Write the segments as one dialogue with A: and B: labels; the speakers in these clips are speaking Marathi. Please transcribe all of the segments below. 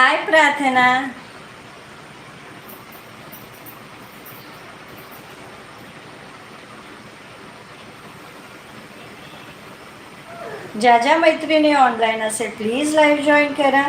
A: हाय प्रार्थना। ज्या ज्या मैत्रिणी ऑनलाईन असेल प्लीज़ लाईव्ह जॉईन करा.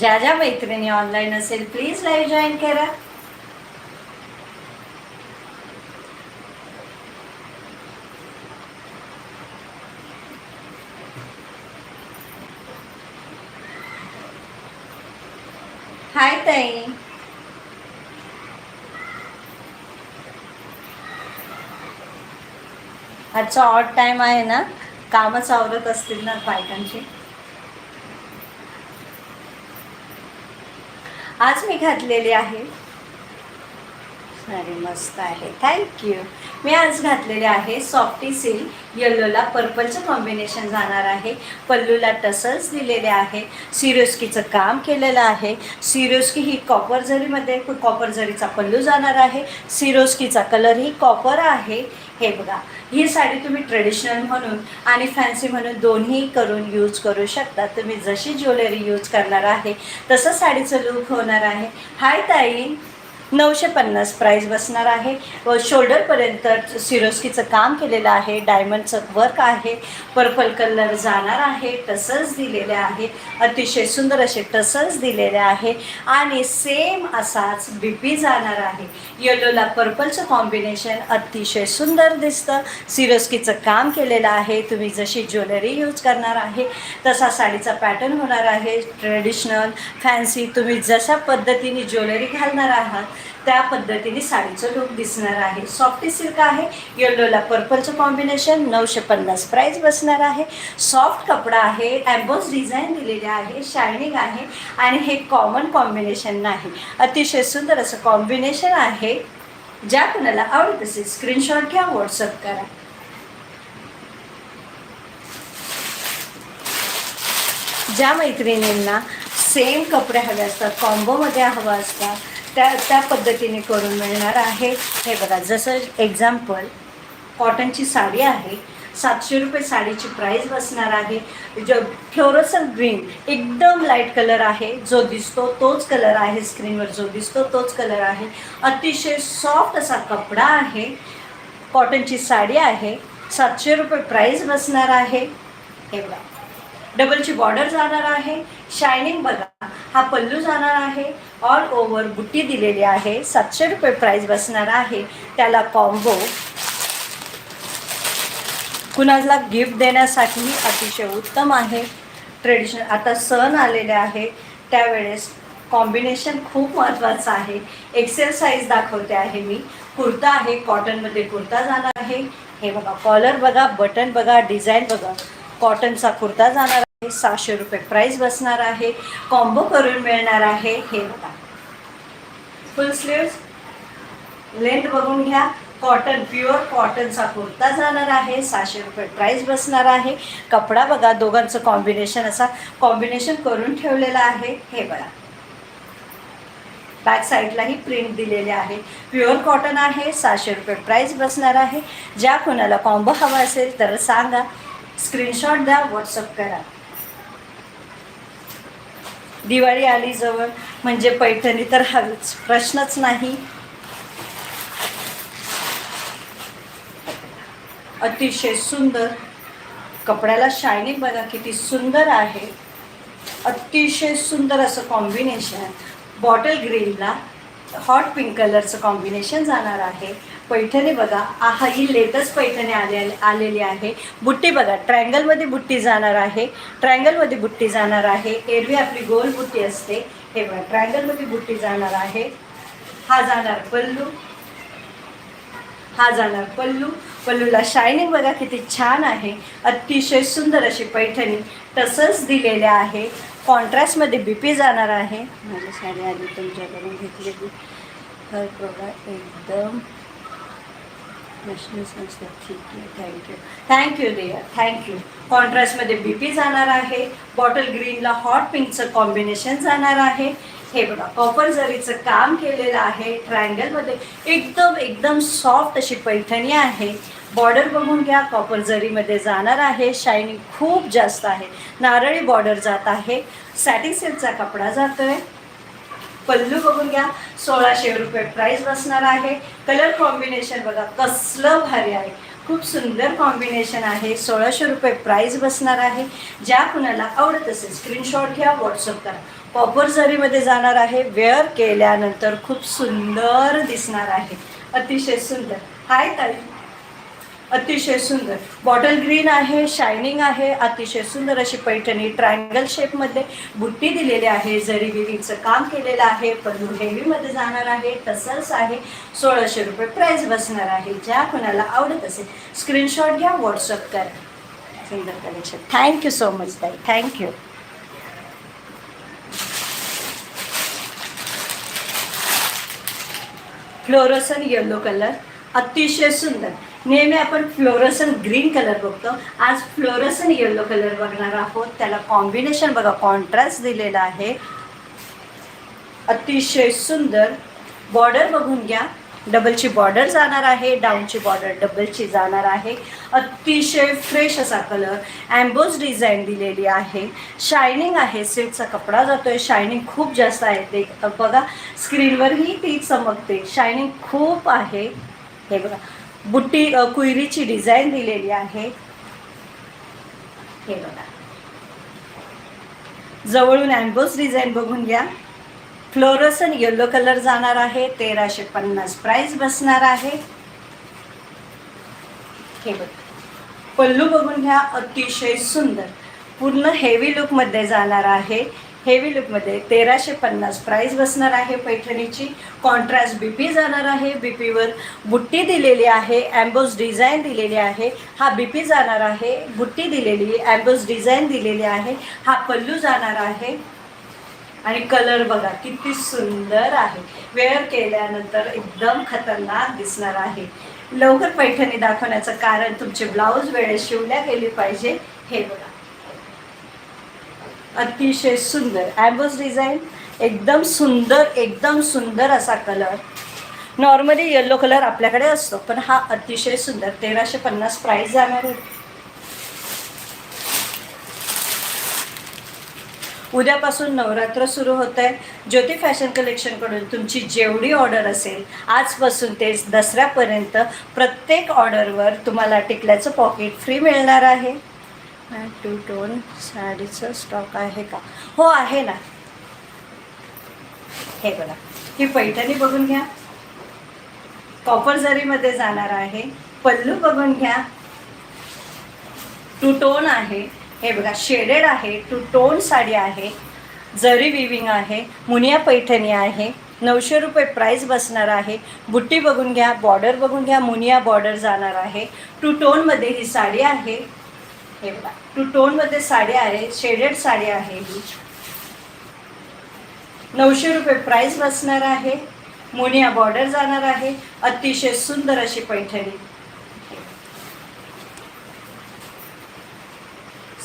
A: ज्या ज्या मैत्रिणी ऑनलाईन असेल प्लीज लाईव्ह जॉईन करा. हाय ताई. आजचा ऑड टाइम आहे ना कामच आवरत असतील ना बायकांची. आज मी घातलेली आहे. अरे मस्त आहे. थँक्यू मी आज घातलेले आहे सॉफ्टी सिल्क येल्लोला पर्पलचं कॉम्बिनेशन जाणार आहे. पल्लूला टसल्स दिलेले आहे. सिरोस्कीचं काम केलेलं आहे. सिरोस्की ही कॉपर जरीमध्ये कॉपर जरीचा पल्लू जाणार आहे. सिरोस्कीचा कलर ही कॉपर आहे. हे बघा. ही साडी तुम्ही ट्रेडिशनल म्हणून आणि फॅन्सी म्हणून दोन्ही करून यूज करू शकता. तुम्ही जशी ज्वेलरी यूज करणार आहे तसं साडीचं लुक होणार आहे. हाय ताई. नऊशे पन्नास प्राईस बसणार आहे. व शोल्डरपर्यंत सिरोस्कीचं काम केलेलं आहे. डायमंडचं वर्क आहे. पर्पल कलर जाणार आहे. टसल्स दिलेले आहे अतिशय सुंदर असे टसल्स दिलेले आहे. आणि सेम असाच बीपी जाणार आहे. येलोला पर्पलचं कॉम्बिनेशन अतिशय सुंदर दिसतं. सिरोस्कीचं काम केलेलं आहे. तुम्ही जशी ज्वेलरी यूज करणार आहे तसा साडीचा पॅटर्न होणार आहे. ट्रेडिशनल फॅन्सी तुम्ही जशा पद्धतीने ज्वेलरी घालणार आहात त्या पद्धतीने साडीचं लुक दिसणार आहे. सॉफ्टी सिल्क आहे येल्लोला पर्पलचं कॉम्बिनेशन नऊशे पन्नास प्राईस बसणार आहे. सॉफ्ट कपडा आहे ॲम्बोज डिझाईन दिलेले आहे शायनिंग आहे आणि हे कॉमन कॉम्बिनेशन नाही. अतिशय सुंदर असं कॉम्बिनेशन आहे. ज्या कुणाला आवडत असेल स्क्रीनशॉट घ्या व्हॉट्सअप करा. ज्या मैत्रिणींना सेम कपडे हवे असतात कॉम्बोमध्ये हवं असतात त्या त्या पद्धतीने करून मिळणार आहे. हे बघा जसं एक्झाम्पल कॉटनची साडी आहे. सातशे रुपये साडीची प्राईस बसणार आहे. जो फ्लोरसन ग्रीन एकदम लाइट कलर आहे जो दिसतो तोच कलर आहे. स्क्रीनवर जो दिसतो तोच कलर आहे. अतिशय सॉफ्ट असा कपडा आहे. कॉटनची साडी आहे. सातशे रुपये प्राईस बसणार आहे. हे बघा. डबलची बॉर्डर जाणार आहे. शायनिंग बघा. हा पल्लू जाणार आहे. ऑल ओव्हर बुट्टी दिलेली आहे. सातशे रुपये प्राईस बसणार आहे. त्याला कॉम्बो कुणाला गिफ्ट देण्यासाठी अतिशय उत्तम आहे. ट्रेडिशनल आता सण आलेले आहे. त्यावेळेस कॉम्बिनेशन खूप महत्त्वाचं आहे. एक्सेल साईज दाखवते आहे मी. कुर्ता आहे. कॉटनमध्ये कुर्ता जाणार आहे. हे बघा कॉलर बघा बटन बघा डिझाईन बघा. कॉटनचा कुर्ता जाणार सहाशे रुपये प्राईस बसणार आहे. कॉम्बो करून मिळणार आहे. हे बघा. फुल स्लीव्स लेंथ बघून घ्या. कॉटन प्युअर कॉटनचा कुर्ता जाणार आहे. सहाशे रुपये प्राईस बसणार आहे. कपडा बघा. दोघांचं कॉम्बिनेशन असा कॉम्बिनेशन करून ठेवलेलं आहे. हे बघा. बॅक साईडलाही प्रिंट दिलेले आहे. प्युअर कॉटन आहे. सहाशे रुपये प्राईस बसणार आहे. ज्या कोणाला कॉम्बो हवा असेल तर सांगा. स्क्रीनशॉट द्या. व्हॉट्सअप करा. दिवाळी आली जवळ. म्हणजे पैठणी तर हवीच. प्रश्नच नाही. अतिशय सुंदर. कपड्याला शायनिंग बघा किती सुंदर आहे. अतिशय सुंदर असं कॉम्बिनेशन बॉटल ग्रीनला हॉट पिंक कलरचं कॉम्बिनेशन जाणार आहे. पैठणी बघा. आहा हा ही लेटेस्ट पैठणी आले आलेली आहे. बुट्टी बघा. ट्रायंगलमध्ये बुट्टी जाणार आहे. ट्रायंगलमध्ये बुट्टी जाणार आहे. एरवी आपली गोल बुट्टी असते. हे बघा ट्रायंगलमध्ये बुट्टी जाणार आहे. हा जाणार पल्लू. हा जाणार पल्लू. पल्लूला शायनिंग बघा किती छान आहे. अतिशय सुंदर अशी पैठणी तसंच दिलेल्या आहे. कॉन्ट्रास्टमध्ये बी पी जाणार आहे. माझी साडी आली तुमच्याकडून घेतलेली. हर बघा एकदम प्रश्नच नसतात ठीक आहे thank you thank you Riya thank you कॉन्ट्रास्टमध्ये B P जाणार आहे. बॉटल ग्रीनला हॉट पिंकचं कॉम्बिनेशन जाणार आहे. हे बघा कॉपर जरीचं काम केलेलं आहे ट्रायंगलमध्ये एकदम एकदम सॉफ्ट अशी पैठणी आहे. बॉर्डर बघून घ्या कॉपर जरीमध्ये जाणार आहे. शायनिंग खूप जास्त आहे. नारळी बॉर्डर जात आहे. सॅटिंग कपडा जातो आहे पल्लू बघून घ्या सोळाशे रुपये प्राईस बसणार आहे. कलर कॉम्बिनेशन बघा कसलं भारी आहे. खूप सुंदर कॉम्बिनेशन आहे. सोळाशे रुपये प्राईस बसणार आहे. ज्या कुणाला आवडत असेल स्क्रीनशॉट घ्या व्हॉट्सअप करा. पॉपर जरीमध्ये जाणार आहे वेअर केल्यानंतर खूप सुंदर दिसणार आहे. अतिशय सुंदर. हाय ताई. अतिशय सुंदर. बॉटल ग्रीन आहे शायनिंग आहे अतिशय सुंदर अशी पैठणी ट्रायंगल शेपमध्ये बुट्टी दिलेली आहे जरी विविंगचं काम केलेलं आहे पल्लू हेवीमध्ये जाणार आहे तसंच आहे सोळाशे रुपये प्राईस बसणार आहे ज्या कुणाला आवडत असेल स्क्रीनशॉट घ्या व्हॉट्सअप करा. सुंदर collection thank you so much ताई. Thank you fluorescent yellow colour अतिशय सुंदर. नेहमी आपण फ्लोरसन ग्रीन कलर बघतो. आज फ्लोरसन येलो कलर बघणार आहोत. त्याला कॉम्बिनेशन बघा कॉन्ट्रास्ट दिलेला आहे. अतिशय सुंदर बॉर्डर बघून घ्या. डबलची बॉर्डर जाणार आहे. डाऊनची बॉर्डर डबलची जाणार आहे. अतिशय फ्रेश असा कलर अँबोज डिझाईन दिलेली आहे. शायनिंग आहे. सिल्कचा कपडा जातो आहे शायनिंग खूप जास्त आहे ते. बघा स्क्रीनवरही ती चमकते. शायनिंग खूप आहे. हे बघा. बुट्टी अ, कुयरीची डिझाईन दिलेली आहे. हे बघा. जवळून अँबोस डिझाईन बघून घ्या. फ्लोरसन येलो कलर जाणार आहे. तेराशे पन्नास प्राइस बसणार आहे. हे बघ. पल्लू बघून घ्या. अतिशय सुंदर. पूर्ण हेवी लुकमध्ये जाणार आहे. हेवी लुकमध्ये तेराशे पन्नास. प्राईस बसणार आहे पैठणीची. कॉन्ट्रास्ट बी पी जाणार आहे. बी पीवर बुट्टी दिलेली आहे. ॲम्बोज डिझाईन दिलेली आहे. हा बी पी जाणार आहे. बुट्टी दिलेली ॲम्बोज डिझाईन दिलेली आहे. हा पल्लू जाणार आहे. आणि कलर बघा किती सुंदर आहे. वेअर केल्यानंतर एकदम खतरनाक दिसणार आहे. लवकर पैठणी दाखवण्याचं कारण तुमचे ब्लाऊज वेळेस शिवल्या गेली पाहिजे. हे बघा. अतिशय सुंदर. ॲम्बोस डिझाईन एकदम सुंदर एकदम सुंदर असा कलर नॉर्मली येलो कलर आपल्याकडे असतो पण हा अतिशय सुंदर. तेराशे पन्नास प्राईस जाणार आहे. उद्यापासून नवरात्र सुरू होत आहे. ज्योती फॅशन कलेक्शनकडून तुमची जेवढी ऑर्डर असेल आजपासून ते दसऱ्यापर्यंत प्रत्येक ऑर्डरवर तुम्हाला टिकल्याचं पॉकेट फ्री मिळणार आहे. टू टोन साडीचं स्टॉक आहे का? हो आहे ना. हे बघा. ही पैठणी बघून घ्या. कॉपर जरीमध्ये जाणार आहे. पल्लू बघून घ्या. टू टोन आहे. हे बघा शेडेड आहे. टू टोन साडी आहे. जरी विविंग आहे. मुनिया पैठणी आहे. नऊशे रुपये प्राईस बसणार आहे. बुट्टी बघून घ्या. बॉर्डर बघून घ्या. मुनिया बॉर्डर जाणार आहे. टू टोनमध्ये ही साडी आहे. हे बघा. टू टोनमध्ये साडी आहे शेडेड साडी आहे ही. नऊशे रुपये प्राईस बसणार आहे. मोनिया बॉर्डर जाणार आहे. अतिशय सुंदर अशी पैठणी.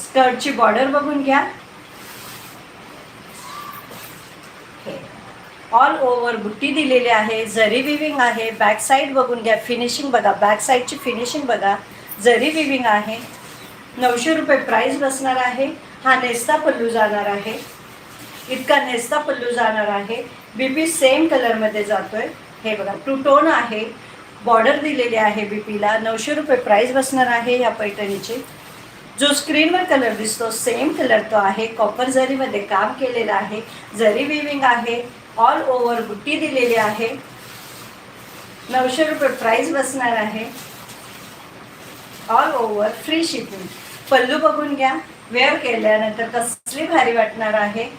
A: स्कर्टची बॉर्डर बघून घ्या. ऑल ओव्हर बुट्टी दिलेली आहे जरी विविंग आहे. बॅक साईड बघून घ्या. फिनिशिंग बघा. बॅक साईडची फिनिशिंग बघा. जरी विविंग आहे. नऊशे रुपये प्राईस बसणार आहे. हा नेस्ता पल्लू जाणार आहे. इतका नेस्ता पल्लू जाणार आहे. बी पी सेम कलरमध्ये जातोय. हे बघा टू टोन आहे. बॉर्डर दिलेली आहे बी पीला नऊशे रुपये प्राईस बसणार आहे या पैठणीची. जो स्क्रीनवर कलर दिसतो सेम कलर तो आहे. कॉपर जरीमध्ये काम केलेलं आहे. जरी विविंग आहे ऑल ओव्हर बुट्टी दिलेली आहे. नऊशे रुपये प्राईस बसणार आहे. All over free shipping pallu बघून घ्या. वेअर केल्यानंतर कसली भारी वाटणार आहे.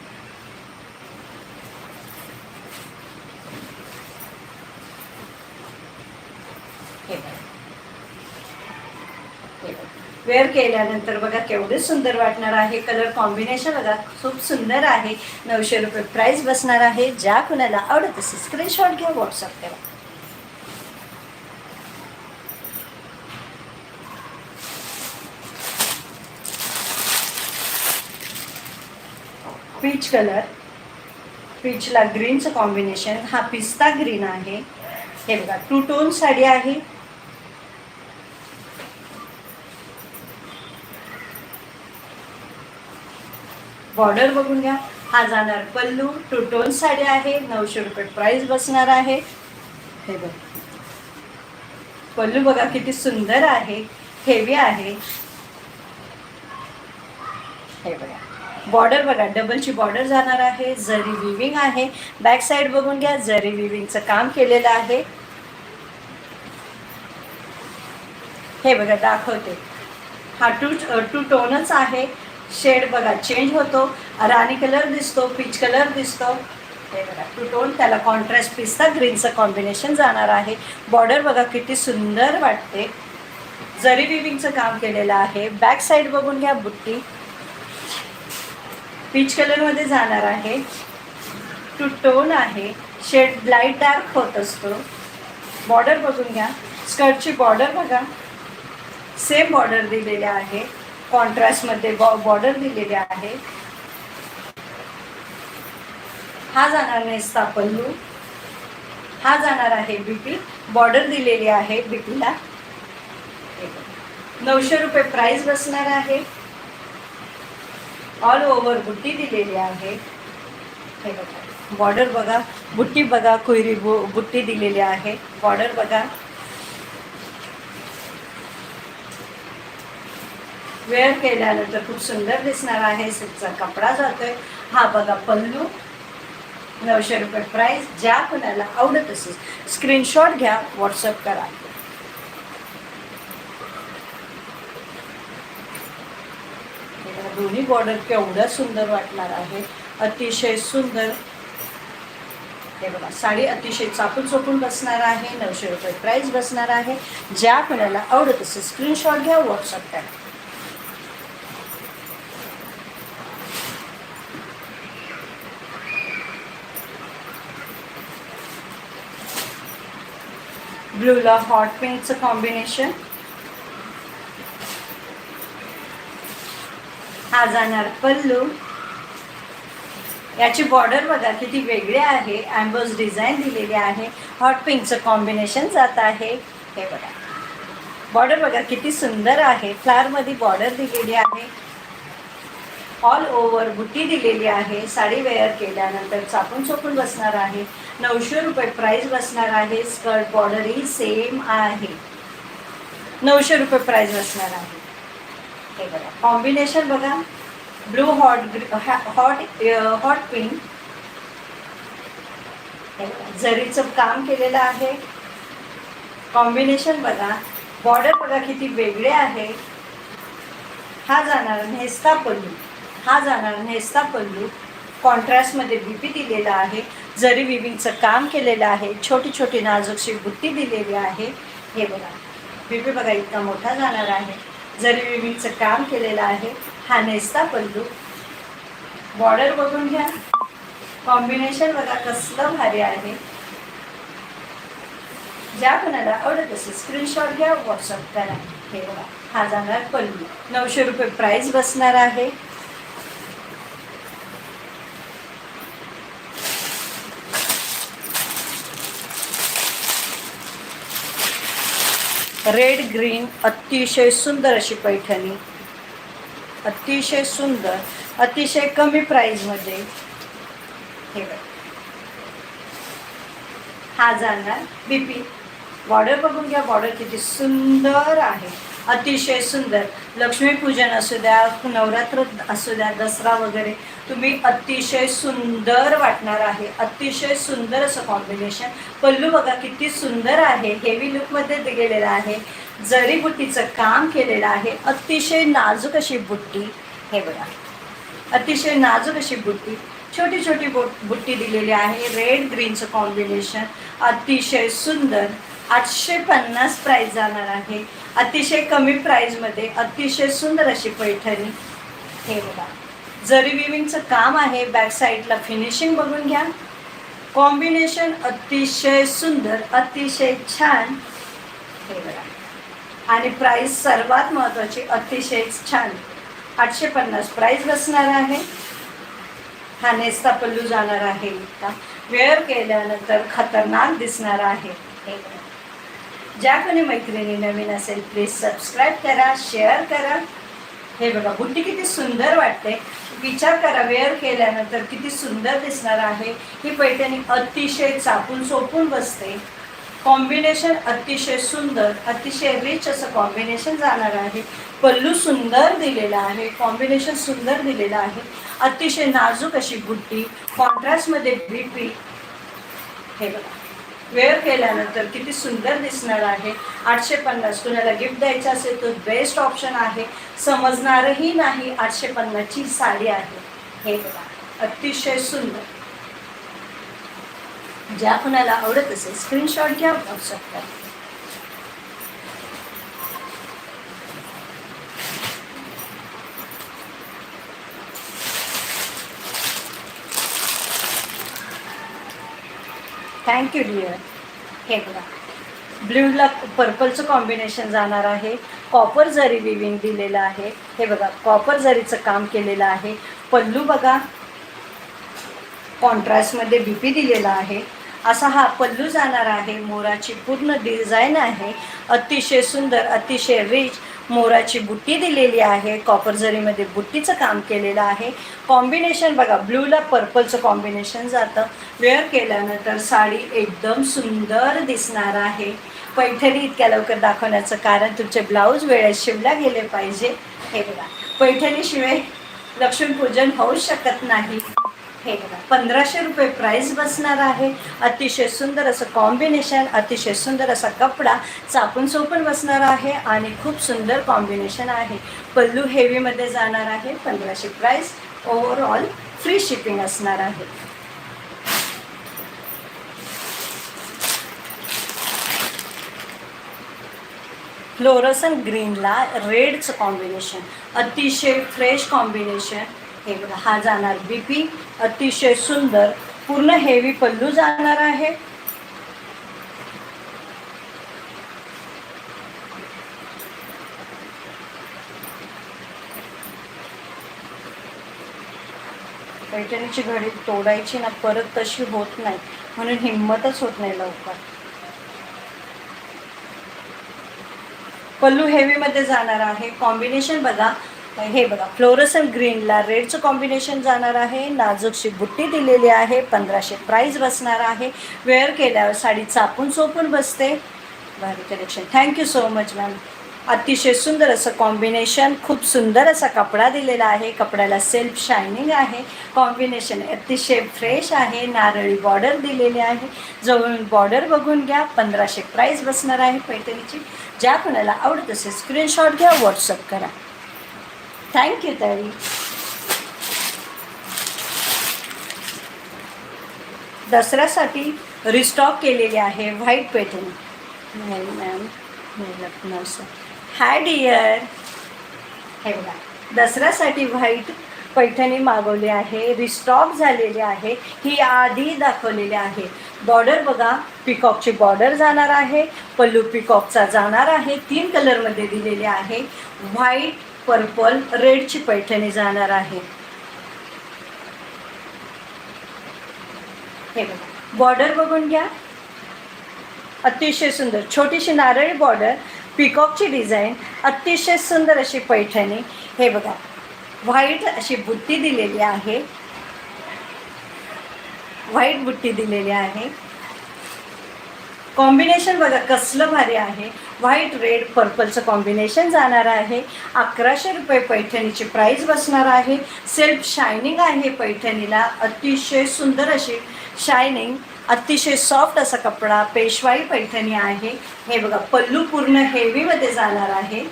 A: वेअर केल्यानंतर बघा केवढे सुंदर वाटणार आहे. कलर कॉम्बिनेशन बघा खूप सुंदर आहे. नऊशे रुपये प्राईस बसणार आहे. ज्या कुणाला आवडत असेल स्क्रीनशॉट घ्या व्हॉट्सअप करा. पीच कलर पीचला ग्रीनचं कॉम्बिनेशन हा पिस्ता ग्रीन आहे. हे बघा टू टोन साडी आहे. बॉर्डर बघून घ्या. हा जाणार पल्लू टू टोन साडी आहे. नऊशे रुपये प्राइस बसणार आहे. हे बघ. पल्लू बघा किती सुंदर आहे. हेवी आहे हे बघा बॉर्डर बघा डबलची बॉर्डर जाणार आहे जरी विविंग आहे. बॅक साईड बघून घ्या जरी विविंगचं काम केलेलं आहे. हे बघा दाखवते. हा टू टू टोनच आहे. शेड बघा चेंज होतो. राणी कलर दिसतो पीच कलर दिसतो. हे बघा टू टोन त्याला कॉन्ट्रास्ट पीसचा ग्रीनचं कॉम्बिनेशन जाणार आहे. बॉर्डर बघा किती सुंदर वाटते. जरी विविंगचं काम केलेलं आहे. बॅक साईड बघून घ्या बुट्टी. पीच कलरमध्ये जाणार आहे. टू टोन आहे. शेड लाइट डार्क होत असतो. बॉर्डर बघून घ्या. स्कर्टची बॉर्डर बघा. सेम बॉर्डर दिलेले आहे. कॉन्ट्रास्टमध्ये बॉ बॉर्डर दिलेले आहे. हा जाणार नेसता पल्लू हा जाणार आहे बीपी बॉर्डर दिलेली आहे बीपीला नऊशे रुपये प्राईस बसणार आहे. ऑल ओव्हर बुट्टी दिलेली आहे. हे बघा. बॉर्डर बघा. बुट्टी बघा कोयरी बु बुट्टी दिलेली आहे. बॉर्डर बघा. वेअर केल्यानंतर खूप सुंदर दिसणार आहे. सिल्कचा कपडा जातोय. हा बघा पल्लू. नऊशे रुपये प्राइस ज्या कुणाला आवडत असेल स्क्रीनशॉट घ्या व्हॉट्सअप करा हे बघा, दोन्ही बॉर्डर केवढं सुंदर वाटणार आहे. अतिशय सुंदर. हे बघा साडी अतिशय चापून चोपून बसणार आहे नऊशे रुपये प्राईस बसणार आहे. ज्या कोणाला आवडत असेल स्क्रीनशॉट घ्या व्हॉट्सअप करा. ब्लूला हॉट पिंकचं कॉम्बिनेशन हा जाणार पल्लू याची बॉर्डर बघा किती वेगळी आहे. अँबोज डिझाईन दिलेली आहे. हॉट पिंकचं कॉम्बिनेशन जात आहे. हे बघा. बॉर्डर बघा किती सुंदर आहे. फ्लावरमध्ये बॉर्डर दिलेली आहे. ऑल ओव्हर बुटी दिलेली आहे. साडी वेअर केल्यानंतर चापून चोपून बसणार आहे. नऊशे रुपये प्राईज बसणार आहे. स्कर्ट बॉर्डरही सेम आहे. नऊशे रुपये प्राईज बसणार आहे. हे बघा. कॉम्बिनेशन बघा. Blue hot hot hot pink जरीचं काम केलेलं आहे. कॉम्बिनेशन बघा. बॉर्डर बघा किती वेगळे आहे. हा जाणार नेस्ता पल्लू. हा जाणार नेस्ता पल्लू. कॉन्ट्रास्टमध्ये बीपी दिलेला आहे. जरी विविंगचं काम केलेलं आहे. छोटी छोटी नाजूकशी बुट्टी दिलेली आहे. हे बघा. बीपी बघा इतका मोठा जाणार आहे. जरी विविंगचं काम केलेलं आहे हा नेस्ता पल्लू. बॉर्डर बघून घ्या. कॉम्बिनेशन बघा कसलं भारी आहे. ज्या कोणाला आवडत असेल स्क्रीनशॉट घ्या व्हॉट्सअप करा. हे बघा हा जाणार पल्लू. नऊशे रुपये प्राईज बसणार आहे. रेड ग्रीन अतिशय सुंदर अशी पैठणी. अतिशय सुंदर अतिशय कमी प्राईजमध्ये हे बघ. हा जाणार बीपी बॉर्डर बघून घ्या. बॉर्डर किती सुंदर आहे. अतिशय सुंदर. लक्ष्मीपूजन असू द्या नवरात्र असू द्या दसरा वगैरे तुम्ही अतिशय सुंदर वाटणार आहे. अतिशय सुंदर असं कॉम्बिनेशन पल्लू बघा किती सुंदर आहे. हेवी लुकमध्ये गेलेलं आहे. जरी बुट्टीचं काम केलेलं आहे. अतिशय नाजूक अशी बुट्टी. हे बघा. अतिशय नाजूक अशी बुट्टी. छोटी छोटी बुट्टी दिलेली आहे. रेड ग्रीनचं कॉम्बिनेशन अतिशय सुंदर. आठशे पन्नास प्राईज जाणार आहे. अतिशय कमी प्राईजमध्ये अतिशय सुंदर अशी पैठणी. हे बघा. जरी विविंगचं काम आहे बॅक साईडला फिनिशिंग बघून घ्या. कॉम्बिनेशन अतिशय सुंदर अतिशय छान. हे बघा. आणि प्राईस सर्वात महत्त्वाची अतिशय छान. आठशे पन्नास प्राईज बसणार आहे. हा नेस्ता पल्लू जाणार आहे. इतका वेअर केल्यानंतर खतरनाक दिसणार आहे. हे बघा. ज्या कोणी मैत्रिणी नवीन असेल प्लीज सबस्क्राईब करा शेअर करा. हे बघा बुट्टी किती सुंदर वाटते. विचार करा वेअर केल्यानंतर किती सुंदर दिसणार आहे. ही पैठणी अतिशय चापून सोपून बसते. कॉम्बिनेशन अतिशय सुंदर अतिशय रिच असं कॉम्बिनेशन जाणार आहे. पल्लू सुंदर दिलेला आहे कॉम्बिनेशन सुंदर दिलेलं आहे. अतिशय नाजूक अशी बुट्टी कॉन्ट्रास्टमध्ये बीपी हे बघा. वेअर केल्यानंतर किती सुंदर दिसणार आहे. आठशे पन्नास कुणाला गिफ्ट द्यायचा असेल तर बेस्ट ऑप्शन आहे. समजणारही नाही आठशे पन्नासची साडी आहे. हे बघा अतिशय सुंदर. ज्या कुणाला आवडत असेल स्क्रीनशॉट घ्या शकता. थँक्यू डिअर हे बघा. ब्ल्यूला पर्पलचं कॉम्बिनेशन जाणार आहे. कॉपर जरी विविंग दिलेलं आहे हे बघा कॉपर जरीचं काम केलेलं आहे. पल्लू बघा कॉन्ट्रास्टमध्ये बी पी दिलेला आहे. असा हा पल्लू जाणार आहे. मोराची पूर्ण डिझाईन आहे. अतिशय सुंदर अतिशय रिच मोराची बुट्टी दिलेली आहे. कॉपर जरीमध्ये बुट्टीचं काम केलेलं आहे. कॉम्बिनेशन बघा ब्लूला पर्पलचं कॉम्बिनेशन जातं. वेअर केल्यानंतर साडी एकदम सुंदर दिसणार आहे. पैठणी इतक्या लवकर दाखवण्याचं कारण तुमचे ब्लाऊज वेळेत शिवल्या गेले पाहिजे. हे बघा पैठणीशिवाय लक्ष्मीपूजन होऊ शकत नाही. हे बघा पंधराशे रुपये प्राईस बसणार आहे. अतिशय सुंदर असं कॉम्बिनेशन अतिशय सुंदर असा कपडा चापून चोपून बसणार आहे आणि खूप सुंदर कॉम्बिनेशन आहे. पल्लू हेवीमध्ये जाणार आहे. पंधराशे प्राईस ओव्हरऑल फ्री शिपिंग असणार आहे. फ्लोरसन ग्रीनला रेडचं कॉम्बिनेशन अतिशय फ्रेश कॉम्बिनेशन हे बघा हा जाणार बी पी अतिशय सुंदर पूर्ण हेवी पल्लू जाणार आहे. पैठणीची घडी तोडायची ना परत तशी होत नाही. म्हणून हिंमतच होत नाही लवकर. पल्लू हेवीमध्ये जाणार आहे. कॉम्बिनेशन बघा हे बघा फ्लोरसन ग्रीनला रेडचं कॉम्बिनेशन जाणार आहे नाजूकशी बुट्टी दिलेली आहे पंधराशे प्राईज बसणार आहे. वेअर केल्यावर साडी चापून चोपून बसते. भारी collection thank you so much ma'am अतिशय सुंदर असं कॉम्बिनेशन खूप सुंदर असा कपडा दिलेला आहे. कपड्याला सेल्फ शायनिंग आहे. कॉम्बिनेशन अतिशय फ्रेश आहे. नारळी बॉर्डर दिलेली आहे. जवळून बॉर्डर बघून घ्या. पंधराशे प्राईज बसणार आहे पैठणीची. ज्या कोणाला आवडत असेल स्क्रीनशॉट घ्या व्हॉट्सअप करा. थँक्यू ताई दसऱ्यासाठी रिस्टॉक केलेली आहे व्हाईट पैठणी नाही ma'am Lucknow sir hi dear हे बघा. दसऱ्यासाठी व्हाईट पैठणी मागवली आहे रिस्टॉक झालेली आहे ही आधी दाखवलेली आहे. बॉर्डर बघा पिकॉकची बॉर्डर जाणार आहे पल्लू पिकॉकचा जाणार आहे तीन कलरमध्ये दिलेली आहे. व्हाईट पर्पल रेडची पैठणी जाणार आहे. हे बघा बॉर्डर बघून घ्या. अतिशय सुंदर छोटीशी नारळी बॉर्डर पिकॉकची डिझाईन अतिशय सुंदर अशी पैठणी. हे बघा व्हाईट अशी बुट्टी दिलेली आहे. व्हाईट बुट्टी दिलेली आहे. कॉम्बिनेशन बघा कसलं भारी आहे. व्हाईट रेड पर्पलचं कॉम्बिनेशन जाणार आहे. अकराशे रुपये पैठणीची प्राईस बसणार आहे. सेल्फ शायनिंग आहे पैठणीला. अतिशय सुंदर अशी शायनिंग अतिशय सॉफ्ट असा कपडा पेशवाई पैठणी आहे. हे बघा पल्लू पूर्ण हेवीमध्ये जाणार आहे.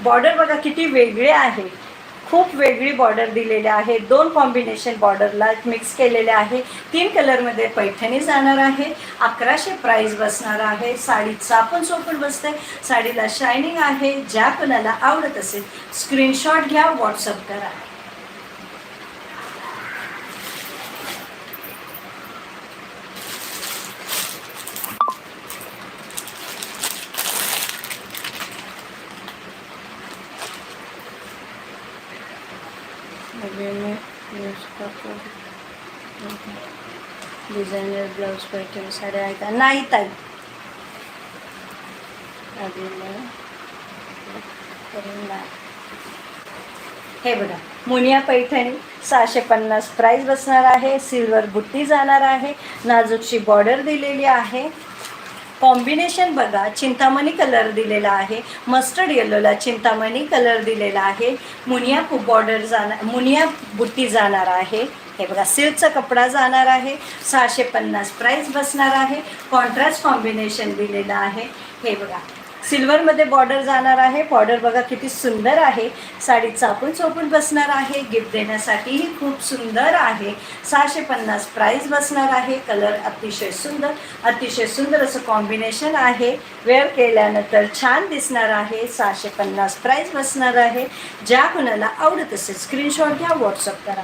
A: बॉर्डर बघा किती वेगळे आहे. खूप वेगळी बॉर्डर दिलेली आहे दोन कॉम्बिनेशन बॉर्डरला मिक्स केलेले आहे. तीन कलरमध्ये पैठणी जाणार आहे. अकराशे प्राईस बसणार आहे. साडी चापून चोपून बसते. साडीला शायनिंग आहे. ज्या कोणाला आवडत असेल स्क्रीनशॉट घ्या व्हॉट्सअप करा. डिझायनर ब्लाऊज पैठणी साड्या आहेत. का? नाही ताई. हे बघा मुनिया पैठणी सहाशे पन्नास प्राईस बसणार आहे. सिल्वर बुट्टी जाणार आहे. नाजूकची बॉर्डर दिलेली आहे. कॉम्बिनेशन बघा चिंतामणी कलर दिलेला आहे. मस्टर्ड येलोला चिंतामणी कलर दिलेला आहे. मुनिया बॉर्डर जाणार मुनिया बुट्टी जाणार आहे. हे बघा सिल्कचा कपडा जाणार आहे सहाशे पन्नास प्राईस बसणार आहे कॉन्ट्रास्ट कॉम्बिनेशन दिलेलं आहे. हे बघा सिल्वरमध्ये बॉर्डर जाणार आहे. बॉर्डर बघा किती सुंदर आहे. साडी चापून चोपून बसणार आहे. गिफ्ट देण्यासाठीही खूप सुंदर आहे. सहाशे पन्नास प्राईस बसणार आहे. कलर अतिशय सुंदर अतिशय सुंदर असं कॉम्बिनेशन आहे. वेअर केल्यानंतर छान दिसणार आहे. सहाशे पन्नास प्राईस बसणार आहे. ज्या कुणाला आवडत असेल स्क्रीनशॉट घ्या व्हॉट्सअप करा.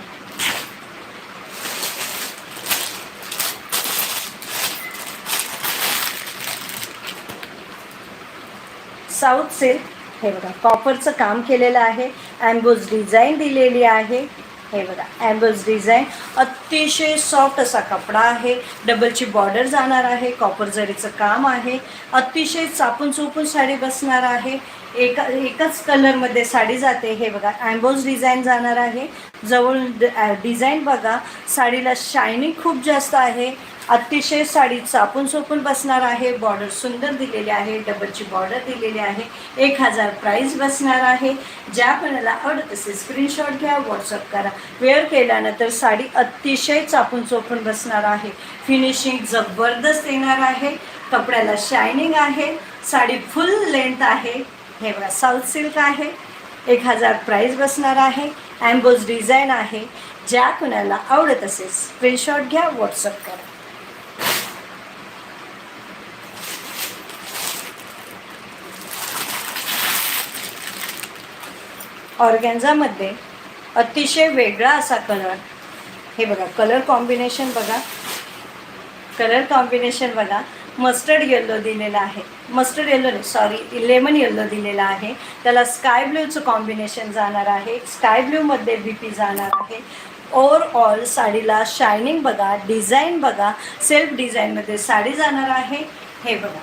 A: साऊथ सिल्क हे बघा कॉपरचं काम केलेलं आहे. ॲम्बोज डिझाईन दिलेली आहे. हे बघा ॲम्बोज डिझाईन अतिशय सॉफ्ट असा कपडा आहे. डबलची बॉर्डर जाणार आहे. कॉपर जरीचं काम आहे. अतिशय चापून चोपून साडी बसणार आहे. एका एकच कलरमध्ये साडी जाते. हे बघा ॲम्बोज डिझाईन जाणार आहे. जवळ डिझाईन बघा. साडीला शायनिंग खूप जास्त आहे. अतिशय साडी चापून चोपून बसणार आहे बॉर्डर सुंदर दिलेली आहे डबलची बॉर्डर दिलेली आहे एक हजार प्राईस बसणार आहे. ज्या कोणाला आवडत असेल स्क्रीनशॉट घ्या व्हॉट्सअप करा. वेअर केल्यानंतर साडी अतिशय चापून चोपून बसणार आहे. फिनिशिंग जबरदस्त येणार आहे. कपड्याला शायनिंग आहे. साडी फुल लेंथ आहे. हे बघा साऊथ सिल्क आहे. एक हजार प्राईस बसणार आहे. अँबोज डिझाईन आहे. ज्या कुणाला आवडत असेल स्क्रीनशॉट घ्या व्हॉट्सअप करा. ऑर्गॅन्झामध्ये अतिशय वेगळा असा कलर हे बघा कलर कॉम्बिनेशन बघा. कलर कॉम्बिनेशन बघा. मस्टर्ड येल्लो दिलेला आहे. मस्टर्ड येल्लो नाही सॉरी लेमन येल्लो दिलेला आहे. त्याला स्काय ब्ल्यूचं कॉम्बिनेशन जाणार आहे. स्काय ब्ल्यूमध्ये बी पी जाणार आहे. ओवरऑल साडीला शायनिंग बघा डिझाईन बघा. सेल्फ डिझाईनमध्ये साडी जाणार आहे. हे बघा.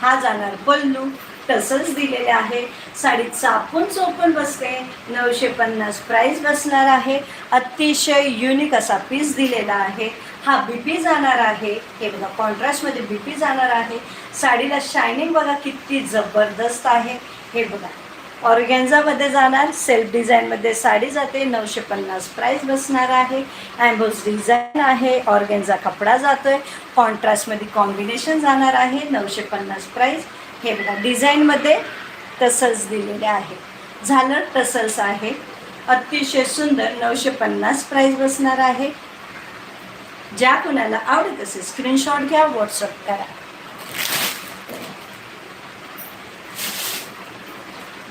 A: हा जाणार पल्लू तसंच दिलेले आहे. साडी चापून चोपून बसते नऊशे पन्नास प्राईस बसणार आहे. अतिशय युनिक असा पीस दिलेला आहे. हा बी पी जाणार आहे. हे बघा कॉन्ट्रास्टमध्ये बी पी जाणार आहे. साडीला शायनिंग बघा किती जबरदस्त आहे. हे बघा ऑर्गॅन्झामध्ये जाणार सेल्फ डिझाईनमध्ये साडी जाते नऊशे पन्नास प्राईस बसणार आहे. अँबोज डिझाईन आहे ऑर्गॅन्झा कपडा जातोय. कॉन्ट्रास्टमध्ये कॉम्बिनेशन जाणार आहे नऊशे पन्नास प्राईस हे बघा डिझाईनमध्ये टसल्स दिलेले आहे. झालर टसल्स आहे. अतिशय सुंदर नऊशे पन्नास प्राईस बसणार आहे. ज्या कुणाला आवडत असेल स्क्रीनशॉट घ्या व्हॉट्सअप करा.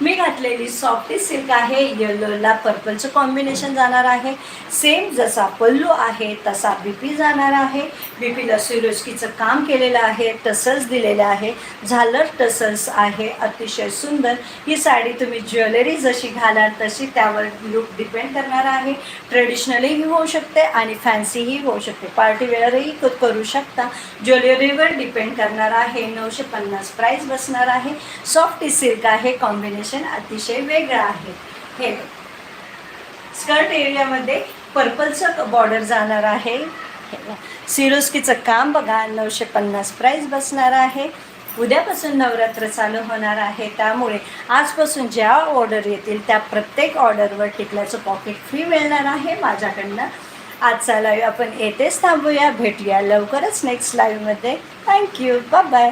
A: मी घातलेली सॉफ्टी सिल्क आहे येलोला पर्पलचं कॉम्बिनेशन जाणार आहे. सेम जसा पल्लू आहे तसा बीपी जाणार आहे. बीपीला सुरोजकीचं काम केलेलं आहे टसल्स दिलेले आहे. झालर टसल्स आहे अतिशय सुंदर. ही साडी तुम्ही ज्वेलरी जशी घालाल तशी त्यावर लुक डिपेंड करणार आहे. ट्रेडिशनलीही होऊ शकते आणि फॅन्सीही होऊ शकते. पार्टी वेअरही क- करू शकता. ज्वेलरीवर डिपेंड करणार आहे. नऊशे पन्नास प्राईस बसणार आहे. सॉफ्टी सिल्क आहे कॉम्बिनेशन अतिशय वेगळं आहे. हे स्कर्ट एरियामध्ये पर्पलचं बॉर्डर जाणार आहे. सिरोस्कीचं काम बघा. नऊशे पन्नास प्राईस बसणार आहे. उद्यापासून नवरात्र चालू होणार आहे. त्यामुळे आजपासून ज्या ऑर्डर येतील त्या प्रत्येक ऑर्डरवर टिकल्याचं पॉकेट फ्री मिळणार आहे माझ्याकडनं. आजचा लाईव्ह आपण येथेच थांबूया. भेटूया लवकरच नेक्स्ट लाईव्हमध्ये थँक्यू बाय